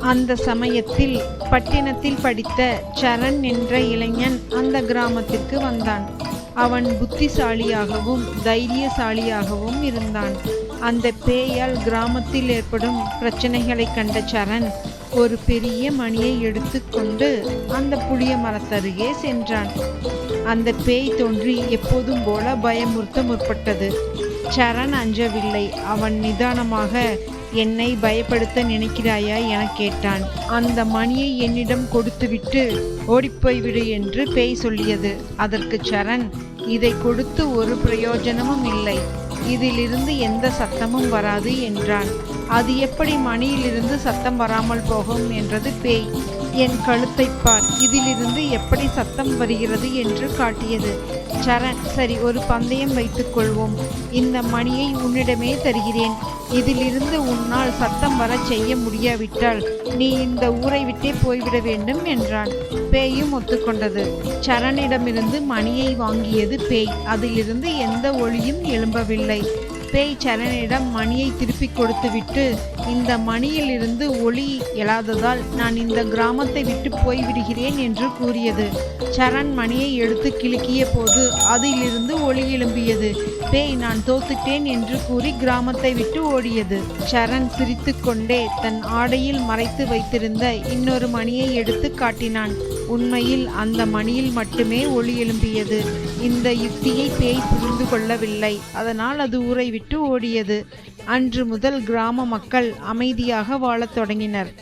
அந்த சமயத்தில் பட்டினத்தில் படித்த சரண் என்ற இளைஞன் அந்த கிராமத்திற்கு வந்தான். அவன் புத்திசாலியாகவும் தைரியசாலியாகவும் இருந்தான். அந்த பேயால் கிராமத்தில் ஏற்படும் பிரச்சனைகளை கண்ட சரண் ஒரு பெரிய மணியை எடுத்துக்கொண்டு அந்த புளிய மரத்தருகே சென்றான். அந்த பேய் தோன்றி எப்போதும் போல பயமுறுத்த முற்பட்டது. சரண் அஞ்சவில்லை. அவன் நிதானமாக என்னை பயப்படுத்த நினைக்கிறாயா? என கேட்டான். அந்த மணியை என்னிடம் கொடுத்துவிட்டு ஓடிப்போய்விடு என்று பேய் சொல்லியது. அதற்கு சரண் இதை கொடுத்து ஒரு பிரயோஜனமும் இல்லை. இதிலிருந்து எந்த சத்தமும் வராது என்றான். அது எப்படி மணியிலிருந்து சத்தம் வராமல் போகும்? என்றது பேய். என் கழுத்தைப் பார். இதிலிருந்து எப்படி சத்தம் வருகிறது என்று காட்டியது. சரண் சரி ஒரு பந்தயம் வைத்துக் கொள்வோம். இந்த மணியை உன்னிடமே தருகிறேன். இதிலிருந்து உன்னால் சத்தம் வரச் செய்ய முடியாவிட்டால் நீ இந்த ஊரை விட்டே போய்விட வேண்டும் என்றான். பேயும் ஒத்துக்கொண்டது. சரணிடமிருந்து மணியை வாங்கியது பேய். அதிலிருந்து எந்த ஒளியும் எழும்பவில்லை. பேய் சரணிடம் மணியை திருப்பிக் கொடுத்துவிட்டு இந்த மணியிலிருந்து ஒளி எழாததால் நான் இந்த கிராமத்தை விட்டு போய்விடுகிறேன் என்று கூறியது. சரண் மணியை எடுத்து கிழக்கிய போது அதிலிருந்து ஒளி எழும்பியது. பேய் நான் தோத்துட்டேன் என்று கூறி கிராமத்தை விட்டு ஓடியது. சரண் சிரித்துக்கொண்டே தன் ஆடையில் மறைத்து வைத்திருந்த இன்னொரு மணியை எடுத்து காட்டினான். உண்மையில் அந்த மணியில் மட்டுமே ஒளி எழும்பியது. இந்த யுக்தியை பேய் புரிந்து கொள்ளவில்லை. அதனால் அது ஊரை விட்டு ஓடியது. அன்று முதல் கிராம மக்கள் அமைதியாக வாழத் தொடங்கினர்.